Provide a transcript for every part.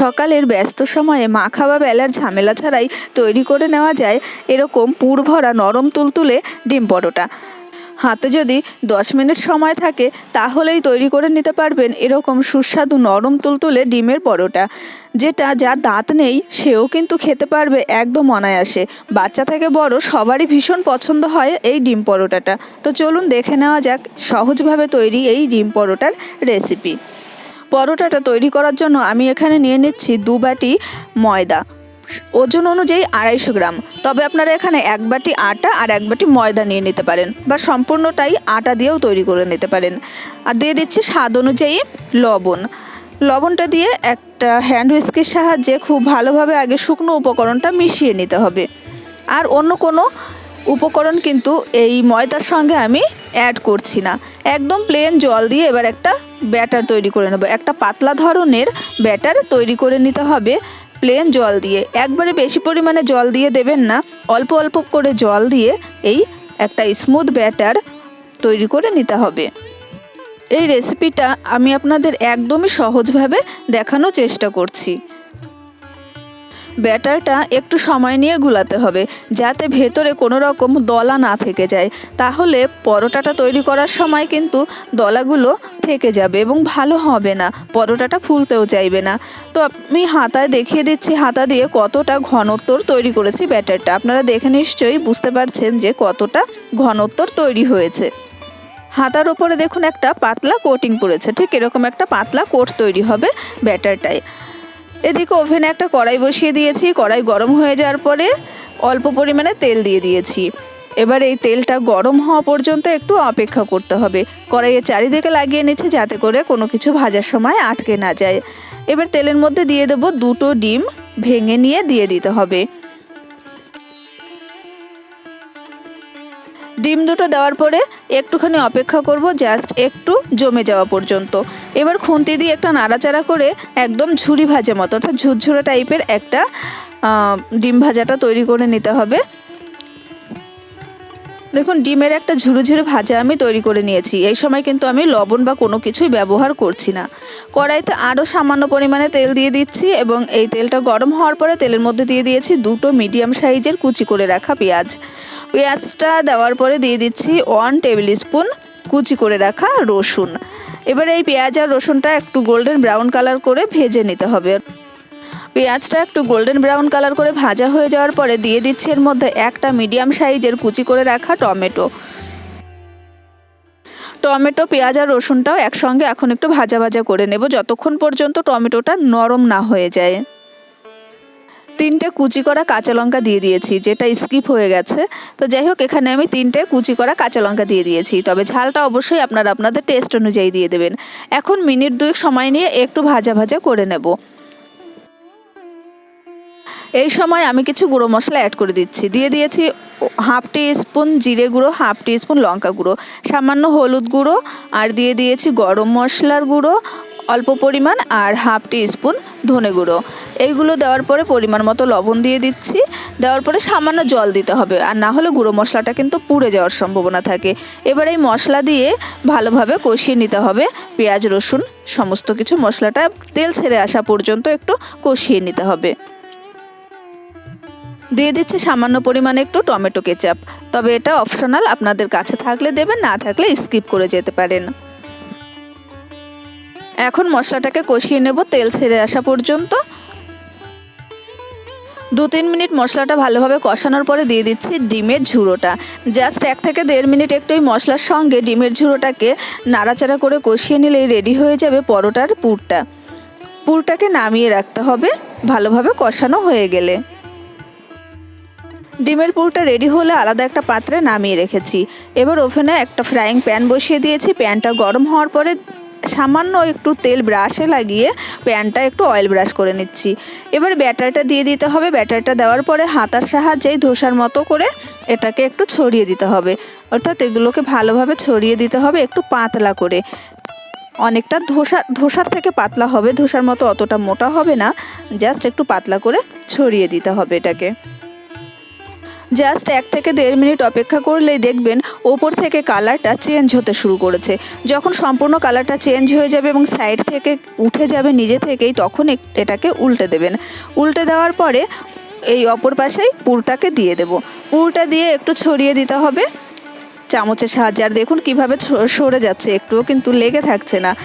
সকালের ব্যস্ত সময়ে মাখা বা বেলার ঝামেলা ছাড়াই তৈরি করে নেওয়া যায় এরকম পুর ভরা নরম তুলতুলে ডিম পরোটা। হাতে যদি দশ মিনিট সময় থাকে, তাহলেই তৈরি করে নিতে পারবেন এরকম সুস্বাদু নরম তুলতুলে ডিমের পরোটা, যেটা যার দাঁত নেই, সেও কিন্তু খেতে পারবে একদম অনায়াসে। বাচ্চা থেকে বড় সবারই ভীষণ পছন্দ হয় এই ডিম পরোটাটা। তো চলুন দেখে নেওয়া যাক সহজভাবে তৈরি এই ডিম পরোটার রেসিপি। পরোটাটা তৈরি করার জন্য আমি এখানে নিয়ে নিচ্ছি দু বাটি ময়দা। ওজন অনুযায়ী আড়াইশো গ্রাম। তবে আপনারা এখানে এক বাটি আটা আর এক বাটি ময়দা নিয়ে নিতে পারেন বা সম্পূর্ণটাই আটা দিয়েও তৈরি করে নিতে পারেন। আর দিয়ে দিচ্ছি স্বাদ অনুযায়ী লবণ। লবণটা দিয়ে একটা হ্যান্ড হুইস্কের সাহায্যে খুব ভালোভাবে আগে শুকনো উপকরণটা মিশিয়ে নিতে হবে। আর অন্য কোনো উপকরণ কিন্তু এই ময়দার সঙ্গে আমি অ্যাড করছি না। একদম প্লেন জল দিয়ে এবার একটা ব্যাটার তৈরি করে নেব। একটা পাতলা ধরনের ব্যাটার তৈরি করে নিতে হবে প্লেন জল দিয়ে। একবারে বেশি পরিমাণে জল দিয়ে দেবেন না, অল্প অল্প করে জল দিয়ে এই একটা স্মুথ ব্যাটার তৈরি করে নিতে হবে। এই রেসিপিটা আমি আপনাদের একদমই সহজভাবে দেখানোর চেষ্টা করছি। ব্যাটারটা একটু সময় নিয়ে গুলাতে হবে, যাতে ভেতরে কোনো রকম দলা না থেকে যায়। তাহলে পরোটাটা তৈরি করার সময় কিন্তু দলাগুলো থেকে যাবে এবং ভালো হবে না, পরোটাটা ফুলতেও চাইবে না। তো আমি হাতায় দেখিয়ে দিচ্ছি, হাতা দিয়ে কতটা ঘনত্বর তৈরি করেছি ব্যাটারটা। আপনারা দেখে নিশ্চয়ই বুঝতে পারছেন যে কতটা ঘনত্বর তৈরি হয়েছে। হাতার ওপরে দেখুন একটা পাতলা কোটিং পড়েছে, ঠিক এরকম একটা পাতলা কোট তৈরি হবে ব্যাটারটায়। এদিকে ওভেনে একটা কড়াই বসিয়ে দিয়েছি। কড়াই গরম হয়ে যাওয়ার পরে অল্প পরিমাণে তেল দিয়ে দিয়েছি। এবার এই তেলটা গরম হওয়া পর্যন্ত একটু অপেক্ষা করতে হবে। কড়াইয়ের চারিদিকে লাগিয়ে নিচ্ছে যাতে করে কোনো কিছু ভাজার সময় আটকে না যায়। এবার তেলের মধ্যে দিয়ে দেবো দুটো ডিম ভেঙে নিয়ে দিয়ে দিতে হবে। ডিম দুটো দেওয়ার পরে একটুখানি অপেক্ষা করব জাস্ট একটু জমে যাওয়া পর্যন্ত। এবার খুন্তি দিয়ে একটা নাড়াচাড়া করে একদম ঝুরি ভাজা মতো, অর্থাৎ ঝুরঝুরে টাইপের একটা ডিম ভাজাটা তৈরি করে নিতে হবে। দেখুন, ডিমের একটা ঝুরু ঝুরু ভাজা আমি তৈরি করে নিয়েছি। এই সময় কিন্তু আমি লবণ বা কোনো কিছুই ব্যবহার করছি না। কড়াইতে আরও সামান্য পরিমাণে তেল দিয়ে দিচ্ছি এবং এই তেলটা গরম হওয়ার পরে তেলের মধ্যে দিয়ে দিয়েছি দুটো মিডিয়াম সাইজের কুচি করে রাখা পেঁয়াজ। পেঁয়াজটা দেওয়ার পরে দিয়ে দিচ্ছি ওয়ান টেবিল স্পুন কুচি করে রাখা রসুন। এবার এই পেঁয়াজ আর রসুনটা একটু গোল্ডেন ব্রাউন কালার করে ভেজে নিতে হবে। পেঁয়াজটা একটু গোল্ডেন ব্রাউন কালার করে ভাজা হয়ে যাওয়ার পরে দিয়ে দিচ্ছি এর মধ্যে একটা মিডিয়াম সাইজের কুচি করে রাখা টমেটো। টমেটো, পেঁয়াজ আর রসুনটাও একসঙ্গে এখন একটু ভাজা ভাজা করে নেব, যতক্ষণ পর্যন্ত টমেটোটা নরম না হয়ে যায়। তিনটে কুচি করা কাঁচা লঙ্কা দিয়ে দিয়েছি, যেটা স্কিপ হয়ে গেছে। তো যাই হোক, এখানে আমি তিনটে কুচি করা কাঁচা লঙ্কা দিয়ে দিয়েছি। তবে ঝালটা অবশ্যই আপনারা আপনাদের টেস্ট অনুযায়ী দিয়ে দেবেন। এখন মিনিট দুয়েক সময় নিয়ে একটু ভাজা ভাজা করে নেব। এই সময় আমি কিছু গুঁড়ো মশলা অ্যাড করে দিচ্ছি। দিয়ে দিয়েছি হাফ টি স্পুন জিরে গুঁড়ো, হাফ টি স্পুন লঙ্কা গুঁড়ো, সামান্য হলুদ গুঁড়ো, আর দিয়ে দিয়েছি গরম মশলার গুঁড়ো অল্প পরিমাণ আর হাফ টি স্পুন ধনে গুঁড়ো। এইগুলো দেওয়ার পরে পরিমাণ মতো লবণ দিয়ে দিচ্ছি। দেওয়ার পরে সামান্য জল দিতে হবে। আর না হলে গুঁড়ো মশলাটা কিন্তু পুড়ে যাওয়ার সম্ভাবনা থাকে। এবার এই মশলা দিয়ে ভালোভাবে কষিয়ে নিতে হবে। পেঁয়াজ, রসুন সমস্ত কিছু মশলাটা তেল ছেড়ে আসা পর্যন্ত একটু কষিয়ে নিতে হবে। দিয়ে দিচ্ছি সামান্য পরিমাণে একটু টমেটো কেচাপ। তবে এটা অপশনাল, আপনাদের কাছে থাকলে দেবেন, না থাকলে স্কিপ করে যেতে পারেন। এখন মশলাটাকে কষিয়ে নেব তেল ছেড়ে আসা পর্যন্ত। দু তিন মিনিট মশলাটা ভালোভাবে কষানোর পরে দিয়ে দিচ্ছি ডিমের ঝুড়োটা জাস্ট এক থেকে দেড় মিনিট একটু এই মশলার সঙ্গে ডিমের ঝুড়োটাকে নাড়াচাড়া করে কষিয়ে নিলেই রেডি হয়ে যাবে পরোটার পুরটা। পুরটাকে নামিয়ে রাখতে হবে, ভালোভাবে কষানো হয়ে গেলে। ডিমের পুরটা রেডি হলে আলাদা একটা পাত্রে নামিয়ে রেখেছি। এবার ওভেনে একটা ফ্রাইং প্যান বসিয়ে দিয়েছি, প্যানটা গরম হওয়ার পরে সামান্য একটু তেল ব্রাশে লাগিয়ে প্যানটা একটু অয়েল ব্রাশ করে নিচ্ছি। এবার ব্যাটারটা দিয়ে দিতে হবে। ব্যাটারটা দেওয়ার পরে হাতার সাহায্যেই ধোসার মতো করে এটাকে একটু ছড়িয়ে দিতে হবে। অর্থাৎ এগুলোকে ভালোভাবে ছড়িয়ে দিতে হবে একটু পাতলা করে। অনেকটা ধোসা, ধোসার থেকে পাতলা হবে। ধোসার মতো অতটা মোটা হবে না। জাস্ট একটু পাতলা করে ছড়িয়ে দিতে হবে এটাকে। জাস্ট এক থেকে দেড় মিনিট অপেক্ষা করলেই দেখবেন ওপর থেকে কালারটা চেঞ্জ হতে শুরু করেছে। যখন সম্পূর্ণ কালারটা চেঞ্জ হয়ে যাবে এবং সাইড থেকে উঠে যাবে নিজে থেকেই, তখন এটাকে উল্টে দেবেন। উল্টে দেওয়ার পরে এই অপর পাশেই পুরটাকে দিয়ে দেব। পুরটা দিয়ে একটু ছড়িয়ে দিতে হবে। চামচের সাহায্যে। আর দেখুন কীভাবে সরে যাচ্ছে। একটুও কিন্তু লেগে থাকছে না।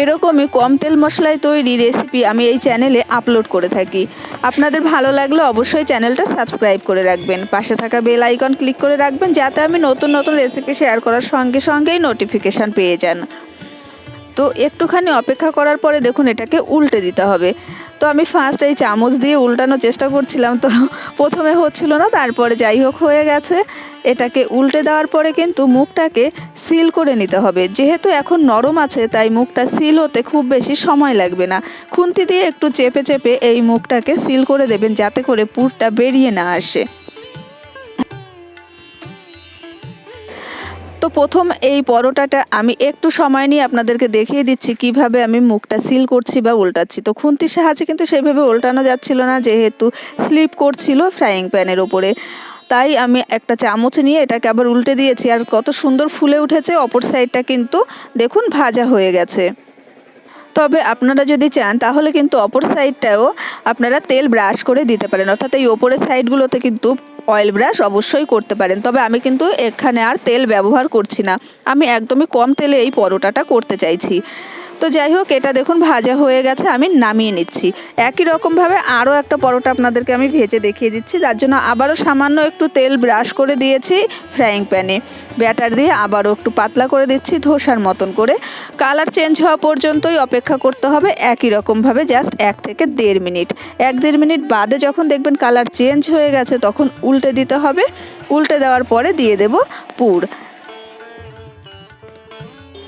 এরকমই কম তেল মশলায় তৈরি রেসিপি আমি এই চ্যানেলে আপলোড করে থাকি। আপনাদের ভালো লাগলে অবশ্যই চ্যানেলটা সাবস্ক্রাইব করে রাখবেন। পাশে থাকা বেল আইকন ক্লিক করে রাখবেন, যাতে আমি নতুন নতুন রেসিপি শেয়ার করার সঙ্গে সঙ্গেই নোটিফিকেশান পেয়ে যান। তো একটুখানি অপেক্ষা করার পরে দেখুন এটাকে উল্টে দিতে হবে। আমি ফার্স্ট এই চামচ দিয়ে উল্টানোর চেষ্টা করছিলাম, তো প্রথমে হচ্ছিল না, তারপরে যাই হোক হয়ে গেছে। এটাকে উল্টে দেওয়ার পরে কিন্তু মুখটাকে সিল করে নিতে হবে। যেহেতু এখন নরম আছে, তাই মুখটা সিল হতে খুব বেশি সময় লাগবে না। খুন্তি দিয়ে একটু চেপে চেপে এই মুখটাকে সিল করে দেবেন, যাতে করে পুরটা বেরিয়ে না আসে। তো প্রথম এই পরোটাটা আমি একটু সময় নিয়ে আপনাদেরকে দেখিয়ে দিচ্ছি, কীভাবে আমি মুখটা সিল করছি বা উল্টাচ্ছি। তো খুন্তির সাহায্যে কিন্তু সেইভাবে উল্টানো যাচ্ছিল না, যেহেতু স্লিপ করছিল ফ্রাইং প্যানের ওপরে তাই আমি একটা চামচ নিয়ে এটাকে আবার উল্টে দিয়েছি, আর কত সুন্দর ফুলে উঠেছে, অপর সাইডটা কিন্তু দেখুন ভাজা হয়ে গেছে। তবে আপনারা যদি চান, তাহলে কিন্তু অপর সাইডটাও আপনারা তেল ব্রাশ করে দিতে পারেন, অর্থাৎ এই ওপরের সাইডগুলোতে কিন্তু অয়েল ব্রাশ অবশ্যই করতে পারেন। তবে আমি কিন্তু এখানে আর তেল ব্যবহার করছি না। আমি একদমই কম তেলে এই পরোটাটা করতে চাইছি। তো যাই হোক, এটা দেখুন, ভাজা হয়ে গেছে, আমি নামিয়ে নিচ্ছি। একই রকমভাবে আরও একটা পরোটা আপনাদেরকে আমি ভেজে দেখিয়ে দিচ্ছি। তার জন্য আবারও সামান্য একটু তেল ব্রাশ করে দিয়েছি ফ্রাইং প্যানে। ব্যাটার দিয়ে আবারও একটু পাতলা করে দিচ্ছি ধোসার মতন করে। কালার চেঞ্জ হওয়া পর্যন্তই অপেক্ষা করতে হবে একই রকমভাবে জাস্ট এক থেকে দেড় মিনিট। এক দেড় মিনিট বাদে যখন দেখবেন কালার চেঞ্জ হয়ে গেছে, তখন উল্টে দিতে হবে। উল্টে দেওয়ার পরে দিয়ে দেব পুর।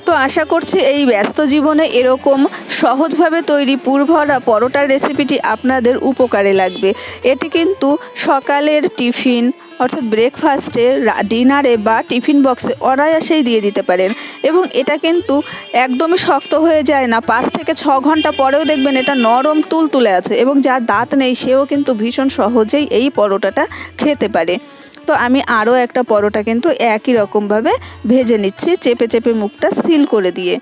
তো আশা করছি এই ব্যস্ত জীবনে এরকম সহজভাবে তৈরি পুরভরা পরোটার রেসিপিটি আপনাদের উপকারে লাগবে। এটি কিন্তু সকালের টিফিন, অর্থাৎ ব্রেকফাস্টে ডিনারে বা টিফিন বক্সে অনায়াসেই দিয়ে দিতে পারেন। এবং এটা কিন্তু একদমই শক্ত হয়ে যায় না। পাঁচ থেকে ছ ঘণ্টা পরেও দেখবেন এটা নরম তুলতুলে আছে এবং যার দাঁত নেই, সেও কিন্তু ভীষণ সহজেই এই পরোটাটা খেতে পারে। তো আমি আরও একটা পরোটা কিন্তু একই রকমভাবে ভেজে নিচ্ছি, চেপে চেপে মুখটা সিল করে দিয়ে।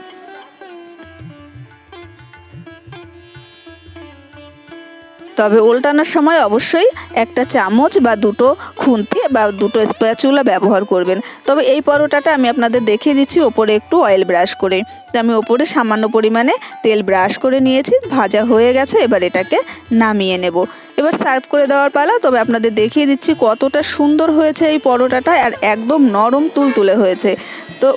তবে উল্টানোর সময় অবশ্যই একটা চামচ বা দুটো খুন্তি বা দুটো স্প্যাচুলা ব্যবহার করবেন। তবে এই পরোটাটা আমি আপনাদের দেখিয়ে দিচ্ছি, ওপরে একটু অয়েল ব্রাশ করে। তো আমি ওপরে সামান্য পরিমাণে তেল ব্রাশ করে নিয়েছি, ভাজা হয়ে গেছে, এবার এটাকে নামিয়ে নেব। এবার সার্ভ করে দেওয়ার পালা, তবে আপনাদের দেখিয়ে দিচ্ছি কতটা সুন্দর হয়েছে এই পরোটাটা, আর একদম নরম তুলতুলে হয়েছে। তো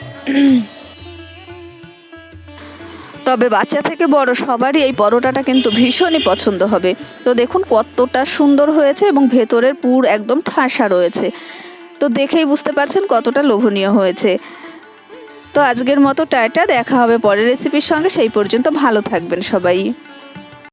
তবে বাচ্চা থেকে বড় সবারই এই পরোটাটা কিন্তু ভীষণই পছন্দ হবে। তো দেখুন কতটা সুন্দর হয়েছে এবং ভেতরের পুর একদম ঠাসা রয়েছে। তো দেখেই বুঝতে পারছেন কতটা লোভনীয় হয়েছে। তো আজকের মতো টাটা, দেখা হবে পরের রেসিপির সঙ্গে। সেই পর্যন্ত ভালো থাকবেন সবাই।